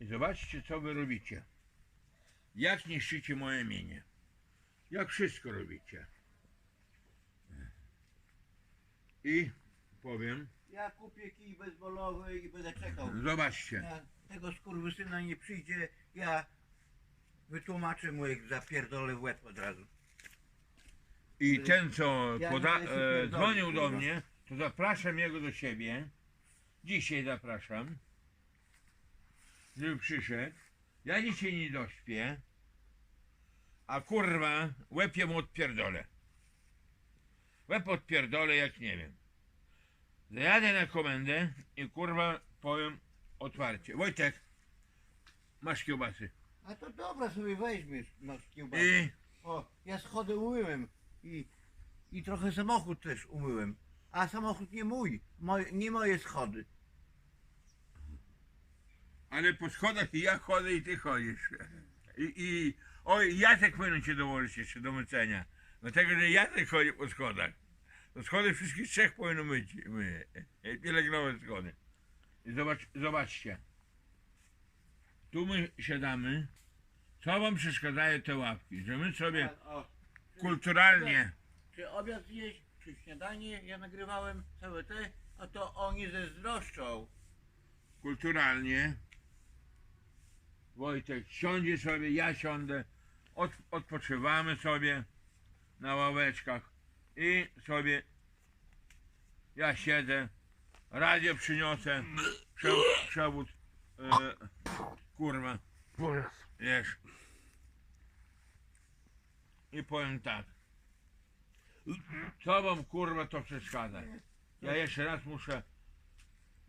I zobaczcie, co wy robicie. Jak niszczycie moje mienie. Jak wszystko robicie. I powiem, Ja kupię kij bezbolowy i będę czekał. zobaczcie. Ja tego skurwysyna nie przyjdzie, ja wytłumaczę mu jak zapierdolę w łeb od razu. I ten, co Ja poda- nie e, dzwonił do kurwa. mnie, to zapraszam jego do siebie. Dzisiaj zapraszam. Żeby przyszedł. Ja dzisiaj nie dośpię. A kurwa, łeb mu odpierdolę. Łeb odpierdolę jak nie wiem. Zajadę na komendę i kurwa powiem otwarcie. Wojtek, masz kiełbasy. A to dobra sobie weźmiesz, masz kiełbasę. I O, ja schody umyłem i, i trochę samochód też umyłem. A samochód nie mój, moje, nie moje schody. Ale po schodach i ja chodzę i ty chodzisz. I, i oj, Jacek powinien cię dołożyć jeszcze do mycenia. Dlatego, że Jacek chodzi po schodach. To schody wszystkich trzech powinno myć. My, pielęgnowe schody. I zobacz, zobaczcie. Tu my siadamy. Co wam przeszkadzają te ławki? Że my sobie O, kulturalnie czy obiad zjeść, czy śniadanie, ja nagrywałem całe te, a to oni zazdroszczą. kulturalnie. Wojtek siądzie sobie, ja siądę, od, odpoczywamy sobie na ławeczkach i sobie ja siedzę, radio przyniosę, prze, przewód, e, kurwa, wiesz. I powiem tak, co wam kurwa to przeszkadza? Ja jeszcze raz muszę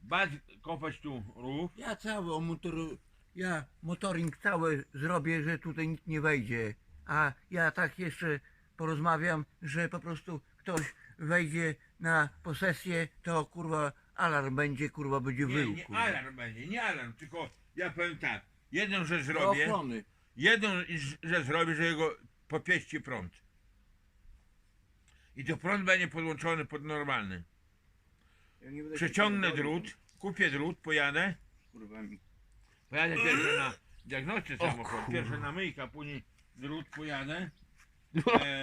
bać kopać tu rów, Ja cały o motoru, ja motoring cały zrobię, że tutaj nikt nie wejdzie. A ja tak jeszcze porozmawiam, że po prostu ktoś wejdzie na posesję, to kurwa alarm będzie, kurwa będzie Nie, wył. nie kurwa. alarm będzie, nie alarm, tylko ja powiem tak. Jedną rzecz Do zrobię, ochrony. jedną rzecz zrobię, że jego popieści prąd. I to prąd będzie podłączony pod normalny. Ja nie będę się Przeciągnę drut, kupię drut, pojadę, z kurwami. Pojadę pierwszy na diagnostyce samochodu, pierwsza na myjka, później drut pojadę. E,